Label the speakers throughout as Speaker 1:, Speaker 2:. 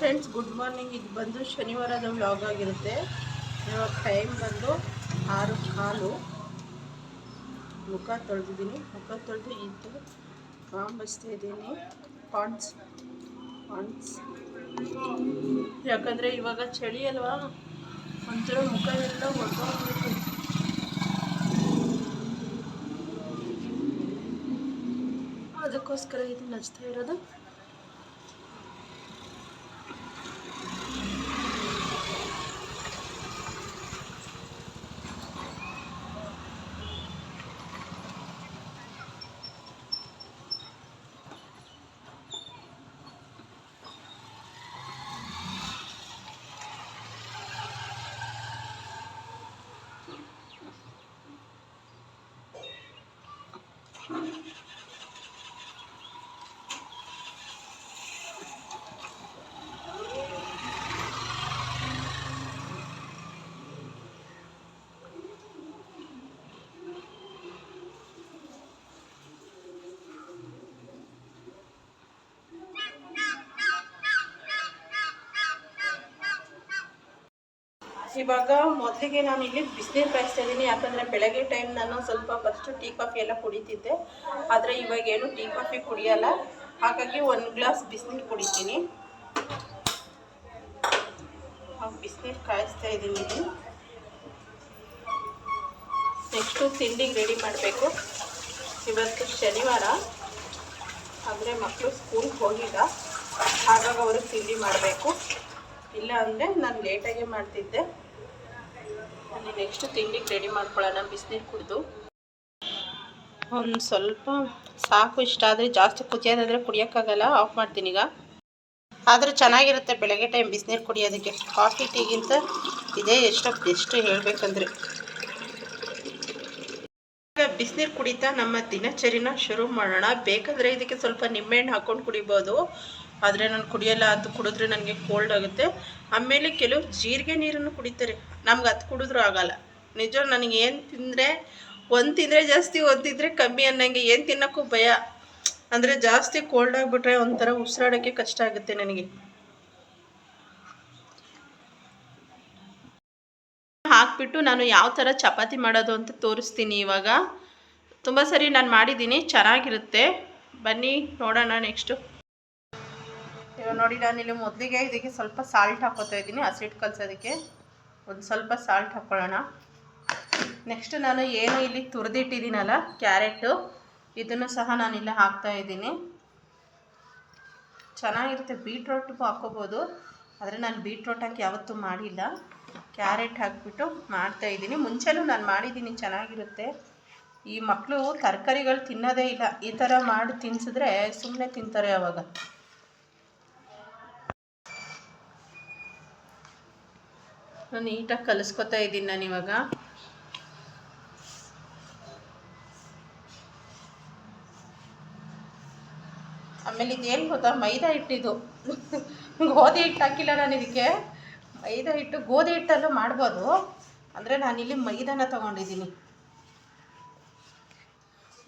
Speaker 1: Friends good morning ಇದು ಬಂದು ಶನಿವಾರದ vlog ಆಗಿರುತ್ತೆ. ಇವಾಗ ಟೈಮ್ ಬಂದು ಆರು ಕಾಲು. ಮುಖ ತೊಳೆದಿದ್ದೀನಿ. ಮುಖ ತೊಳೆದು ಇದ್ದು ಕಾಂಬಿಸ್ತಾ ಇದ್ದೀನಿ. ಪಾಂಡ್ಸ್ ಪಾಂಡ್ಸ್ ಯಾಕಂದರೆ ಇವಾಗ ಚಳಿ ಅಲ್ವಾ? ಒಂಥರ ಮುಖ ಎಲ್ಲ ಹೊರಟೋಗ್ಬಿಟ್ಟು ಅದಕ್ಕೋಸ್ಕರ ಇದು ನಚ್ತಾ ಇರೋದು. ಇವಾಗ ಮೊದಲಿಗೆ ನಾನು ಇಲ್ಲಿ ಬಿಸಿನೀರು ಕಾಯಿಸ್ತಾ ಇದ್ದೀನಿ ಯಾಕಂದರೆ ಬೆಳಗ್ಗೆ ಟೈಮ್ ನಾನು ಸ್ವಲ್ಪ ಫಸ್ಟು ಟೀ ಕಾಫಿ ಎಲ್ಲ ಕುಡಿತಿದ್ದೆ. ಆದರೆ ಇವಾಗ ಏನು ಟೀ ಕಾಫಿ ಕುಡಿಯಲ್ಲ. ಹಾಗಾಗಿ ಒಂದು ಗ್ಲಾಸ್ ಬಿಸಿನೀರು ಕುಡಿತೀನಿ. ಬಿಸಿನೀರು ಕಾಯಿಸ್ತಾ ಇದ್ದೀನಿ ಇಲ್ಲಿ. ನೆಕ್ಸ್ಟು ತಿಂಡಿಗೆ ರೆಡಿ ಮಾಡಬೇಕು. ಇವತ್ತು ಶನಿವಾರ. ಅಂದರೆ ಮಕ್ಕಳು ಸ್ಕೂಲ್ಗೆ ಹೋಗಿಲ್ಲ. ಹಾಗಾಗಿ ಅವ್ರಿಗೆ ತಿಂಡಿ ಮಾಡಬೇಕು. ಇಲ್ಲ ಅಂದರೆ ನಾನು ಲೇಟಾಗೆ ಮಾಡ್ತಿದ್ದೆ. ಅಲ್ಲಿ ನೆಕ್ಸ್ಟ್ ತಿಂಡಿಗೆ ರೆಡಿ ಮಾಡ್ಕೊಳ್ಳೋಣ, ಬಿಸಿನೀರು ಕುಡಿದು. ಒಂದು ಸ್ವಲ್ಪ ಸಾಕು, ಇಷ್ಟ ಆದರೆ ಜಾಸ್ತಿ ಕುದಿಯೋದಾದರೆ ಕುಡಿಯೋಕ್ಕಾಗಲ್ಲ ಆಫ್ ಮಾಡ್ತೀನಿ ಈಗ. ಆದರೂ ಚೆನ್ನಾಗಿರುತ್ತೆ ಬೆಳಗ್ಗೆ ಟೈಮ್ ಬಿಸಿನೀರು ಕುಡಿಯೋದಕ್ಕೆ. ಕಾಫಿ, ಟೀಗಿಂತ ಇದೇ, ಎಷ್ಟು ಬೆಸ್ಟ್ ಹೇಳಬೇಕಂದ್ರೆ. ಬಿಸಿನೀರು ಕುಡಿತಾ ನಮ್ಮ ದಿನಚರಿನ ಶುರು ಮಾಡೋಣ. ಬೇಕಂದರೆ ಇದಕ್ಕೆ ಸ್ವಲ್ಪ ನಿಂಬೆಹಣ್ಣು ಹಾಕ್ಕೊಂಡು ಕುಡಿಬೋದು. ಆದರೆ ನಾನು ಕುಡಿಯಲ್ಲ ಅದು ಕುಡಿದ್ರೆ ನನಗೆ ಕೋಲ್ಡ್ ಆಗುತ್ತೆ. ಆಮೇಲೆ ಕೆಲವು ಜೀರಿಗೆ ನೀರನ್ನು ಕುಡಿತಾರೆ. ನಮ್ಗೆ ಅದು ಕುಡಿದ್ರೂ ಆಗಲ್ಲ. ನಿಜ ನನಗೆ ಏನು ತಿಂದರೆ, ಒಂದು ತಿಂದರೆ ಜಾಸ್ತಿ, ಒಂದು ತಿಂದರೆ ಕಮ್ಮಿ ಅನ್ನಂಗೆ ಏನು ತಿನ್ನೋಕ್ಕೂ ಭಯ. ಅಂದರೆ ಜಾಸ್ತಿ ಕೋಲ್ಡ್ ಆಗಿಬಿಟ್ರೆ ಒಂಥರ ಉಸಿರಾಡೋಕ್ಕೆ ಕಷ್ಟ ಆಗುತ್ತೆ ನನಗೆ. ಹಾಕ್ಬಿಟ್ಟು ನಾನು ಯಾವ ಥರ ಚಪಾತಿ ಮಾಡೋದು ಅಂತ ತೋರಿಸ್ತೀನಿ ಇವಾಗ. ತುಂಬ ಸರಿ ನಾನು ಮಾಡಿದ್ದೀನಿ, ಚೆನ್ನಾಗಿರುತ್ತೆ. ಬನ್ನಿ, ನೋಡೋಣ ನೆಕ್ಸ್ಟು ನೋಡಿ, ನಾನು ಇಲ್ಲಿ ಮೊದಲಿಗೆ ಇದಕ್ಕೆ ಸ್ವಲ್ಪ ಸಾಲ್ಟ್ ಹಾಕೋತಾ ಇದ್ದೀನಿ ಹಸಿಟ್ಟು ಕಲಸೋದಕ್ಕೆ. ಒಂದು ಸ್ವಲ್ಪ ಸಾಲ್ಟ್ ಹಾಕ್ಕೊಳ್ಳೋಣ ನೆಕ್ಸ್ಟ್ ನಾನು ಏನು ಇಲ್ಲಿ ತುರಿದಿಟ್ಟಿದ್ದೀನಲ್ಲ ಕ್ಯಾರೆಟು ಇದನ್ನು ಸಹ ನಾನು ಇಲ್ಲೇ ಹಾಕ್ತಾ ಇದ್ದೀನಿ. ಚೆನ್ನಾಗಿರುತ್ತೆ ಬೀಟ್ರೋಟ್ಗೂ ಹಾಕೋಬೋದು, ಆದರೆ ನಾನು ಬೀಟ್ರೋಟ್ ಹಾಕಿ ಯಾವತ್ತೂ ಮಾಡಿಲ್ಲ. ಕ್ಯಾರೆಟ್ ಹಾಕಿಬಿಟ್ಟು ಮಾಡ್ತಾ ಇದ್ದೀನಿ. ಮುಂಚೆನೂ ನಾನು ಮಾಡಿದ್ದೀನಿ, ಚೆನ್ನಾಗಿರುತ್ತೆ. ಈ ಮಕ್ಕಳು ತರಕಾರಿಗಳು ತಿನ್ನೋದೇ ಇಲ್ಲ. ಈ ಥರ ಮಾಡಿ ತಿನ್ಸಿದ್ರೆ ಸುಮ್ಮನೆ ತಿಂತಾರೆ ಅವಾಗ. ನೀಟಾಗಿ ಕಲಿಸ್ಕೊತಾ ಇದ್ದೀನಿ ನಾನು ಇವಾಗ. ಆಮೇಲೆ ಇದೇನು ಗೊತ್ತಾ? ಮೈದಾ ಹಿಟ್ಟಿದು. ಗೋಧಿ ಹಿಟ್ಟು ಹಾಕಿಲ್ಲ ನಾನು ಇದಕ್ಕೆ. ಮೈದಾ ಹಿಟ್ಟು, ಗೋಧಿ ಹಿಟ್ಟಲ್ಲೂ ಮಾಡ್ಬೋದು. ಅಂದರೆ ನಾನಿಲ್ಲಿ ಮೈದಾನ ತೊಗೊಂಡಿದ್ದೀನಿ.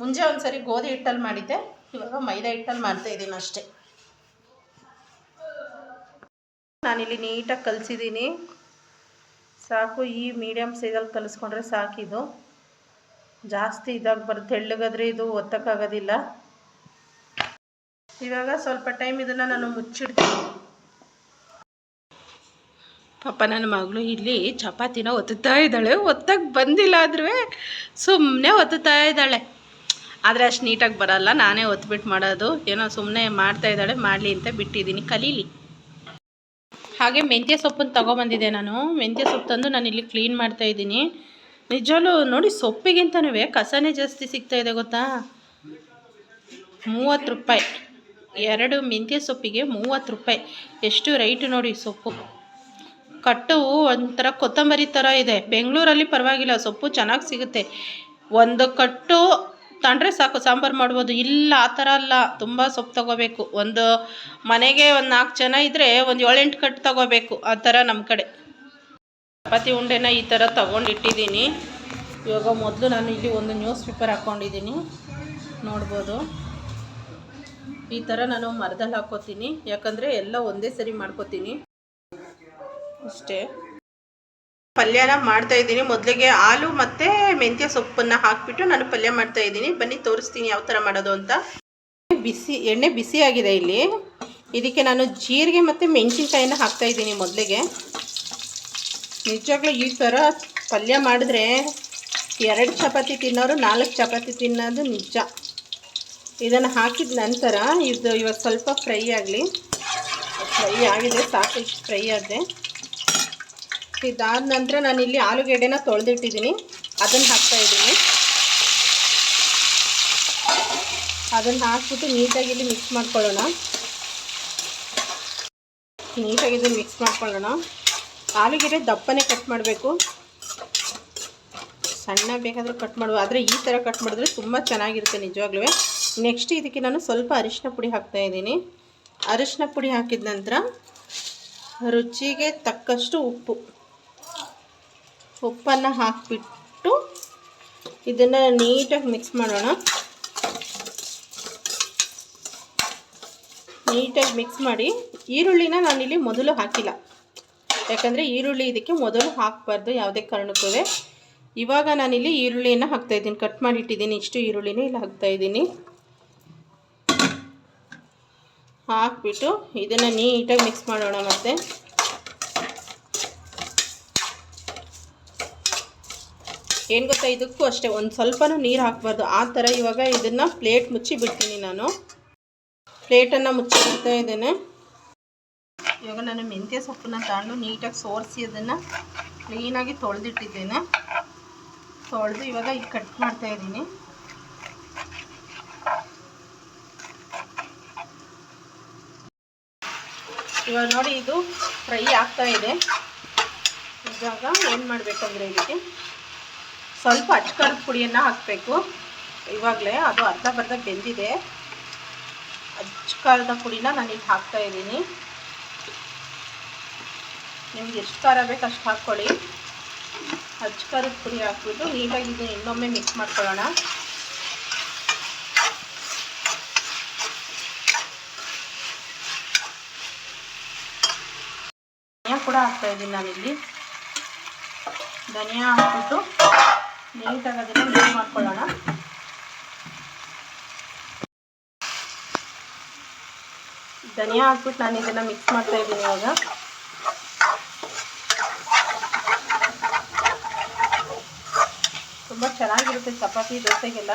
Speaker 1: ಮುಂಚೆ ಒಂದು ಸರಿ ಗೋಧಿ ಹಿಟ್ಟಲ್ಲಿ ಮಾಡಿದ್ದೆ. ಇವಾಗ ಮೈದಾ ಹಿಟ್ಟಲ್ಲಿ ಮಾಡ್ತಾ ಇದ್ದೀನಿ ಅಷ್ಟೇ. ನಾನಿಲ್ಲಿ ನೀಟಾಗಿ ಕಲಿಸಿದ್ದೀನಿ. ಸಾಕು, ಈ ಮೀಡಿಯಮ್ ಸೈಜಲ್ಲಿ ಕಲಿಸ್ಕೊಂಡ್ರೆ ಸಾಕಿದು ಜಾಸ್ತಿ ಇದಾಗ ಬರುತ್ತೆ ತೆಳ್ಳಗಾದ್ರೆ ಇದು ಒತ್ತಕ್ಕಾಗೋದಿಲ್ಲ. ಇವಾಗ ಸ್ವಲ್ಪ ಟೈಮ್ ಇದನ್ನು ನಾನು ಮುಚ್ಚಿಡ್ತೀನಿ. ಪಾಪ ನನ್ನ ಮಗಳು ಇಲ್ಲಿ ಚಪಾತಿನ ಒತ್ತುತ್ತಾ ಇದ್ದಾಳೆ. ಒತ್ತಕ್ಕೆ ಬಂದಿಲ್ಲ ಆದ್ರೂ ಸುಮ್ಮನೆ ಒತ್ತುತ್ತಾ ಇದ್ದಾಳೆ. ಆದರೆ ಅಷ್ಟು ನೀಟಾಗಿ ಬರಲ್ಲ. ನಾನೇ ಒತ್ಬಿಟ್ಟು ಮಾಡೋದು. ಏನೋ ಸುಮ್ಮನೆ ಮಾಡ್ತಾ ಇದ್ದಾಳೆ. ಮಾಡಲಿ ಅಂತ ಬಿಟ್ಟಿದ್ದೀನಿ. ಕಲೀಲಿ. ಹಾಗೆ ಮೆಂತ್ಯ ಸೊಪ್ಪನ್ನು ತೊಗೊಬಂದಿದ್ದೆ ನಾನು. ಮೆಂತ್ಯ ಸೊಪ್ಪು ತಂದು ನಾನು ಇಲ್ಲಿ ಕ್ಲೀನ್ ಮಾಡ್ತಾ ಇದ್ದೀನಿ. ನಿಜವಲ್ಲೂ ನೋಡಿ ಸೊಪ್ಪಿಗಿಂತನೂ ಕಸನೇ ಜಾಸ್ತಿ ಸಿಗ್ತಾ ಇದೆ ಗೊತ್ತಾ? ಮೂವತ್ತು ರೂಪಾಯಿ. ಎರಡು ಮೆಂತ್ಯ ಸೊಪ್ಪಿಗೆ ಮೂವತ್ತು ರೂಪಾಯಿ. ಎಷ್ಟು ರೈಟ್ ನೋಡಿ ಸೊಪ್ಪು. ಕಟ್ಟು ಒಂಥರ ಕೊತ್ತಂಬರಿ ಥರ ಇದೆ. ಬೆಂಗಳೂರಲ್ಲಿ ಪರವಾಗಿಲ್ಲ, ಸೊಪ್ಪು ಚೆನ್ನಾಗಿ ಸಿಗುತ್ತೆ. ಒಂದು ಕಟ್ಟು ತಂಡ್ರೆ ಸಾಕು, ಸಾಂಬಾರು ಮಾಡ್ಬೋದು. ಇಲ್ಲ, ಆ ಥರ ಅಲ್ಲ. ತುಂಬ ಸೊಪ್ಪು ತಗೋಬೇಕು. ಒಂದು ಮನೆಗೆ ಒಂದು ನಾಲ್ಕು ಜನ ಇದ್ದರೆ ಒಂದು ಏಳೆಂಟು ಕಟ್ಟು ತಗೋಬೇಕು. ಆ ಥರ ನಮ್ಮ ಕಡೆ. ಚಪಾತಿ, ಉಂಡೆನ ಈ ಥರ ತೊಗೊಂಡಿಟ್ಟಿದ್ದೀನಿ ಇವಾಗ ಮೊದಲು ನಾನು ಇಲ್ಲಿ ಒಂದು ನ್ಯೂಸ್ ಪೇಪರ್ ಹಾಕ್ಕೊಂಡಿದ್ದೀನಿ ನೋಡ್ಬೋದು. ಈ ಥರ ನಾನು ಮರದಲ್ಲಿ ಹಾಕೋತೀನಿ. ಯಾಕಂದರೆ ಎಲ್ಲ ಒಂದೇ ಸರಿ ಮಾಡ್ಕೋತೀನಿ. ಅಷ್ಟೇ. ಪಲ್ಯನ ಮಾಡ್ತಾ ಇದ್ದೀನಿ. ಮೊದಲಿಗೆ ಹಾಲು ಮತ್ತು ಮೆಂತ್ಯ ಸೊಪ್ಪನ್ನು ಹಾಕಿಬಿಟ್ಟು ನಾನು ಪಲ್ಯ ಮಾಡ್ತಾ ಇದ್ದೀನಿ. ಬನ್ನಿ, ತೋರಿಸ್ತೀನಿ ಯಾವ ಥರ ಮಾಡೋದು ಅಂತ. ಬಿಸಿ, ಎಣ್ಣೆ ಬಿಸಿ ಆಗಿದೆ ಇಲ್ಲಿ. ಇದಕ್ಕೆ ನಾನು ಜೀರಿಗೆ ಮತ್ತು ಮೆಣಸಿನ್ಕಾಯಿನ ಹಾಕ್ತಾ ಇದ್ದೀನಿ ಮೊದಲಿಗೆ. ನಿಜವಾಗ್ಲೂ ಈ ಥರ ಪಲ್ಯ ಮಾಡಿದ್ರೆ ಎರಡು ಚಪಾತಿ ತಿನ್ನೋರು ನಾಲ್ಕು ಚಪಾತಿ ತಿನ್ನೋದು ನಿಜ. ಇದನ್ನು ಹಾಕಿದ ನಂತರ ಇದು ಇವಾಗ ಸ್ವಲ್ಪ ಫ್ರೈ ಆಗಲಿ. ಫ್ರೈ ಆಗಿದೆ, ಸಾಕು, ಫ್ರೈ ಆಗಿದೆ. ಇದಾದ ನಂತರ ನಾನು ಇಲ್ಲಿ ಆಲೂಗೆಡ್ಡೆನ ತೊಳೆದಿಟ್ಟಿದ್ದೀನಿ. ಅದನ್ನು ಹಾಕ್ತಾ ಇದ್ದೀನಿ. ಅದನ್ನು ಹಾಕ್ಬಿಟ್ಟು ನೀಟಾಗಿ ಇಲ್ಲಿ ಮಿಕ್ಸ್ ಮಾಡ್ಕೊಳ್ಳೋಣ. ನೀಟಾಗಿ ಇದನ್ನು ಮಿಕ್ಸ್ ಮಾಡ್ಕೊಳ್ಳೋಣ. ಆಲೂಗೆಡ್ಡೆ ದಪ್ಪನೇ ಕಟ್ ಮಾಡಬೇಕು. ಸಣ್ಣ ಬೇಕಾದರೂ ಕಟ್ ಮಾಡುವ ಆದರೆ ಈ ಥರ ಕಟ್ ಮಾಡಿದ್ರೆ ತುಂಬ ಚೆನ್ನಾಗಿರುತ್ತೆ ನಿಜವಾಗ್ಲೂ ನೆಕ್ಸ್ಟ್ ಇದಕ್ಕೆ ನಾನು ಸ್ವಲ್ಪ ಅರಿಶಿನ ಪುಡಿ ಹಾಕ್ತಾ ಇದ್ದೀನಿ. ಅರಿಶಿನ ಪುಡಿ ಹಾಕಿದ ನಂತರ ರುಚಿಗೆ ತಕ್ಕಷ್ಟು ಉಪ್ಪು. ಉಪ್ಪನ್ನು ಹಾಕಿಬಿಟ್ಟು ಇದನ್ನು ನೀಟಾಗಿ ಮಿಕ್ಸ್ ಮಾಡೋಣ. ನೀಟಾಗಿ ಮಿಕ್ಸ್ ಮಾಡಿ ಈರುಳ್ಳಿನ ನಾನಿಲ್ಲಿ ಮೊದಲು ಹಾಕಿಲ್ಲ. ಯಾಕಂದರೆ ಈರುಳ್ಳಿ ಇದಕ್ಕೆ ಮೊದಲು ಹಾಕಬಾರ್ದು ಯಾವುದೇ ಕಾರಣಕ್ಕೂ ಇವಾಗ ನಾನಿಲ್ಲಿ ಈರುಳ್ಳಿಯನ್ನು ಹಾಕ್ತಾಯಿದ್ದೀನಿ ಕಟ್ ಮಾಡಿ ಇಟ್ಟಿದ್ದೀನಿ. ಇಷ್ಟು ಈರುಳ್ಳಿನೇ ಇಲ್ಲಿ ಹಾಕ್ತಾಯಿದ್ದೀನಿ ಹಾಕ್ಬಿಟ್ಟು ಇದನ್ನು ನೀಟಾಗಿ ಮಿಕ್ಸ್ ಮಾಡೋಣ ಮತ್ತೆ. ಏನು ಗೊತ್ತಾ? ಇದಕ್ಕೂ ಅಷ್ಟೇ. ಒಂದು ಸ್ವಲ್ಪನೂ ನೀರು ಹಾಕಬಾರ್ದು. ಆ ಥರ ಇವಾಗ ಇದನ್ನು ಪ್ಲೇಟ್ ಮುಚ್ಚಿ ಬಿಡ್ತೀನಿ ನಾನು. ಪ್ಲೇಟನ್ನು ಮುಚ್ಚಿ ಬಿಡ್ತಾ ಇದ್ದೇನೆ. ಇವಾಗ ನಾನು ಮೆಂತ್ಯ ಸೊಪ್ಪನ್ನ ತಗೊಂಡು ನೀಟಾಗಿ ಸೋರಿಸಿ ಅದನ್ನು ಕ್ಲೀನಾಗಿ ತೊಳೆದಿಟ್ಟಿದ್ದೇನೆ. ತೊಳೆದು ಇವಾಗ ಈಗ ಕಟ್ ಮಾಡ್ತಾ ಇದ್ದೀನಿ. ಇವಾಗ ನೋಡಿ, ಇದು ಫ್ರೈ ಆಗ್ತಾ ಇದೆ. ಇವಾಗ ಏನು ಮಾಡಬೇಕಂದ್ರೆ ಇದಕ್ಕೆ? ಸ್ವಲ್ಪ ಅಚ್ಕಾರದ ಪುಡಿಯನ್ನು ಹಾಕಬೇಕು. ಇವಾಗಲೇ ಅದು ಅರ್ಧ ಬರ್ಧ ಬೆಂದಿದೆ. ಅಚ್ಕಾರದ ಪುಡಿನ ನಾನು ಇಲ್ಲಿ ಹಾಕ್ತಾ ಇದ್ದೀನಿ. ನಿಮ್ಗೆ ಎಷ್ಟು ಖಾರ ಬೇಕು ಅಷ್ಟು ಹಾಕ್ಕೊಳ್ಳಿ. ಅಚ್ಕಾರದ ಪುಡಿ ಹಾಕ್ಬಿಟ್ಟು ನೀಟಾಗಿ ಇದನ್ನು ಇನ್ನೊಮ್ಮೆ ಮಿಕ್ಸ್ ಮಾಡ್ಕೊಳ್ಳೋಣ. ಧನಿಯಾ ಕೂಡ ಹಾಕ್ತಾ ಇದ್ದೀನಿ ನಾನಿಲ್ಲಿ. ಧನಿಯಾ ಹಾಕ್ಬಿಟ್ಟು ನೀಟಾಗಿ ಅದನ್ನು ಮಿಕ್ಸ್ ಮಾಡ್ಕೊಳ್ಳೋಣ. ಧನಿಯಾ ಹಾಕ್ಬಿಟ್ಟು ನಾನು ಇದನ್ನು ಮಿಕ್ಸ್ ಮಾಡ್ತಾ ಇದ್ದೀನಿ ಇವಾಗ ತುಂಬ ಚೆನ್ನಾಗಿರುತ್ತೆ ಚಪಾತಿ ದೋಸೆಗೆಲ್ಲ.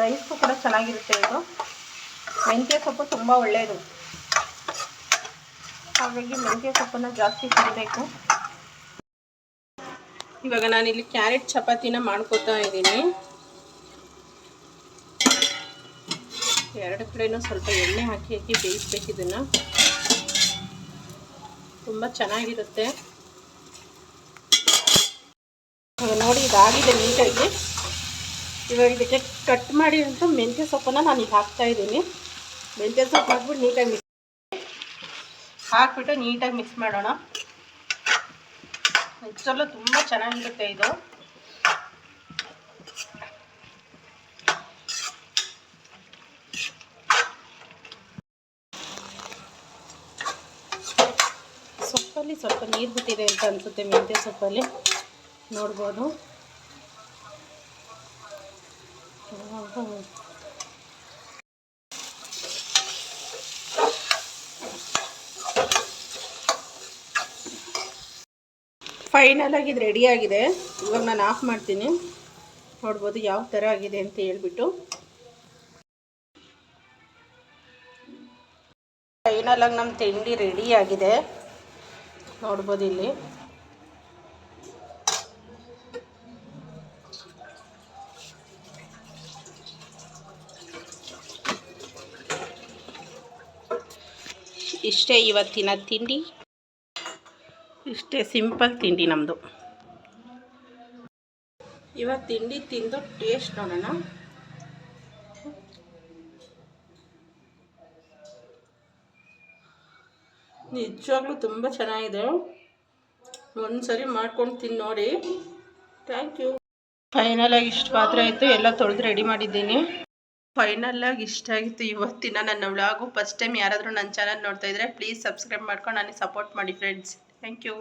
Speaker 1: ರೈಸ್ಗೂ ಕೂಡ ಚೆನ್ನಾಗಿರುತ್ತೆ ಇದು. ಮೆಂತ್ಯ ಸೊಪ್ಪು ತುಂಬ ಒಳ್ಳೆಯದು ಹಾಗಾಗಿ ಮೆಂತ್ಯ ಸೊಪ್ಪನ್ನು ಜಾಸ್ತಿ ತಿನ್ನಬೇಕು ಇವಾಗ ನಾನಿಲ್ಲಿ ಕ್ಯಾರೆಟ್ ಚಪಾತಿನ ಮಾಡ್ಕೋತಾ ಇದ್ದೀನಿ. ಎರಡು ಕಡೆನೂ ಸ್ವಲ್ಪ ಎಣ್ಣೆ ಹಾಕಿ ಹಾಕಿ ಬೇಯಿಸ್ಬೇಕು ಇದನ್ನು. ತುಂಬ ಚೆನ್ನಾಗಿರುತ್ತೆ. ನೋಡಿ ಇದಾಗಿದೆ ನೀಟಾಗಿ. ಇವಾಗ ಇದಕ್ಕೆ ಕಟ್ ಮಾಡಿ ಅಂತ ಮೆಂತ್ಯ ಸೊಪ್ಪನ್ನು ನಾನು ಈಗ ಹಾಕ್ತಾ ಇದ್ದೀನಿ. ಮೆಂತ್ಯ ಸೊಪ್ಪು ಹಾಕ್ಬಿಟ್ಟು ನೀಟಾಗಿ ಮಿಕ್ಸ್ ಹಾಕ್ಬಿಟ್ಟು ನೀಟಾಗಿ ಮಿಕ್ಸ್ ಮಾಡೋಣ. ನಿಜವಲ್ಲೂ ತುಂಬ ಚೆನ್ನಾಗಿರುತ್ತೆ ಇದು. ಸೊಪ್ಪಲ್ಲಿ ಸ್ವಲ್ಪ ನೀರು ಬಿಟ್ಟಿದೆ ಅಂತ ಅನಿಸುತ್ತೆ ಮೆಂತ್ಯ ಸೊಪ್ಪಲ್ಲಿ. ನೋಡ್ಬೋದು. ಫೈನಲ್ ಆಗಿ ಇದು ರೆಡಿ ಆಗಿದೆ. ಇವಾಗ ನಾನು ಆಫ್ ಮಾಡ್ತೀನಿ. ನೋಡ್ಬೋದು ಯಾವ ಥರ ಆಗಿದೆ ಅಂತ ಹೇಳ್ಬಿಟ್ಟು. ಫೈನಲ್ ಆಗಿ ನಮ್ಮ ತಿಂಡಿ ರೆಡಿ ಆಗಿದೆ. ನೋಡ್ಬೋದು ಇಲ್ಲಿ. ಇಷ್ಟೇ ಇವತ್ತಿನ ತಿಂಡಿ. ಇಷ್ಟೇ ಸಿಂಪಲ್ ತಿಂಡಿ ನಮ್ಮದು ಇವತ್ತು ತಿಂಡಿ ತಿಂದು ಟೇಸ್ಟ್ ನೋಡೋಣ. ನಿಜವಾಗ್ಲೂ ತುಂಬ ಚೆನ್ನಾಗಿದೆ. ಒಂದು ಸರಿ ಮಾಡ್ಕೊಂಡು ತಿಂದು ನೋಡಿ. ಥ್ಯಾಂಕ್ ಯು ಫೈನಲಾಗಿ ಇಷ್ಟು ಪಾತ್ರೆ ಆಯಿತು ಎಲ್ಲ ತೊಳೆದು ರೆಡಿ ಮಾಡಿದ್ದೀನಿ. ಫೈನಲಾಗಿ ಇಷ್ಟ ಆಗಿತ್ತು ಇವತ್ತಿನ ನನ್ನ ವ್ಲಾಗು ಫಸ್ಟ್ ಟೈಮ್ ಯಾರಾದರೂ ನನ್ನ ಚಾನಲ್ ನೋಡ್ತಾ ಇದ್ದರೆ ಪ್ಲೀಸ್ ಸಬ್ಸ್ಕ್ರೈಬ್ ಮಾಡ್ಕೊಂಡು ನನಗೆ ಸಪೋರ್ಟ್ ಮಾಡಿ ಫ್ರೆಂಡ್ಸ್ ಥ್ಯಾಂಕ್ ಯು